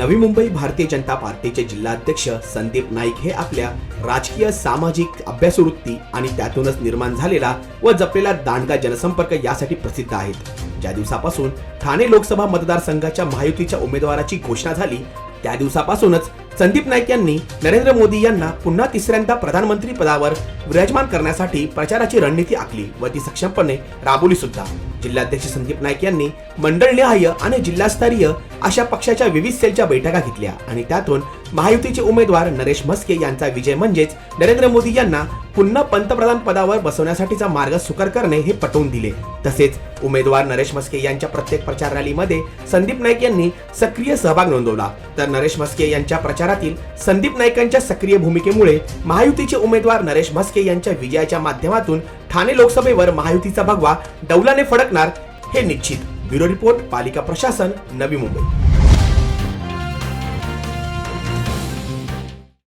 नवी मुंबई भारतीय जनता पार्टीचे जिल्हाध्यक्ष संदीप नाईक हे आपल्या राजकीय सामाजिक अभ्यासवृत्ती आणि त्यातूनच निर्माण झालेला व जपलेला दांडगा जनसंपर्क यासाठी प्रसिद्ध आहेत. ज्या दिवसापासून ठाणे लोकसभा मतदारसंघाच्या महायुतीच्या उमेदवाराची घोषणा झाली त्या दिवसापासूनच संदीप नाईक यांनी नरेंद्र मोदी यांना पुन्हा तिसऱ्यांदा प्रधानमंत्री पदावर विराजमान करण्यासाठी प्रचाराची रणनीती आखली व ती सक्षमपणे राबवली सुद्धा. जिल्हाध्यक्ष संदीप नाईक यांनी मंडळनिहाय आणि जिल्हास्तरीय अशा पक्षाच्या विविध सेलच्या बैठका घेतल्या आणि त्यातून महायुतीचे उमेदवार नरेश म्हस्के यांचा विजय म्हणजेच नरेंद्र मोदी यांना पुन्हा पंतप्रधान पदावर बसवण्यासाठीचा मार्ग सुकर करणे हे पटवून दिले. तसेच उमेदवार नरेश म्हस्के यांच्या प्रत्येक प्रचार रॅलीमध्ये संदीप नाईक यांनी सक्रिय सहभाग नोंदवला. तर नरेश म्हस्के यांच्या प्रचारातील संदीप नाईकांच्या सक्रिय भूमिकेमुळे महायुतीचे उमेदवार नरेश म्हस्के यांच्या विजयाच्या माध्यमातून ठाणे लोकसभेवर महायुतीचा भगवा डौलाने फडकणार हे निश्चित. ब्युरो रिपोर्ट पालिका प्रशासन नवी मुंबई.